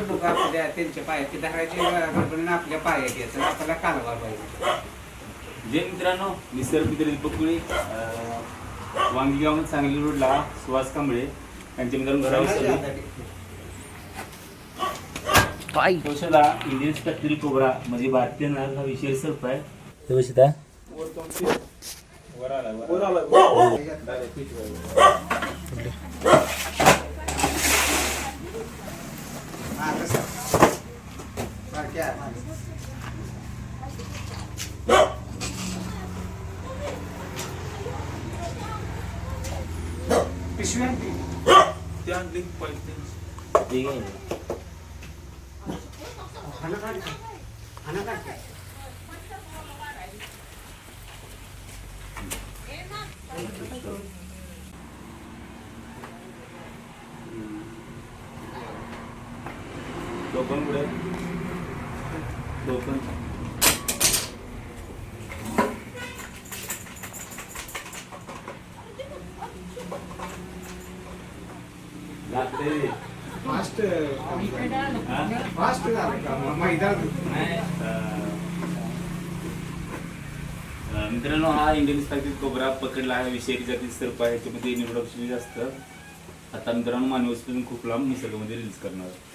आपल्या त्यांच्या पायात धरायचे गडबडीने आपल्या पायात यायचं आपल्याला कालवा पाहिजे. जे मित्रांनो निसर्ग मित्र दीपक कुळे अं, वांगी गाव सांगली रोडला सुहास कांबळे यांच्या मित्रांनो घरावर इंडियन कोबरा म्हणजे भारतीय नाग हा विषय सर्प आहे. व्यवस्थित आहे हा कसं सारख्या पिशवी आणली ते आणली पहिले ठीक आहे खाना काढ खाना काढ टोकन पुढे टोकन लागते फास्ट हा? फास्ट अं, मित्रांनो हा इंडियन स्पॅक्टरी कोबरा पकडला आहे. विषयी जाती सर्प आहे. याच्यामध्ये निवडक जास्त. आता मित्रांनो मानवी खूप लांब निसर्गामध्ये रिलीज करणार.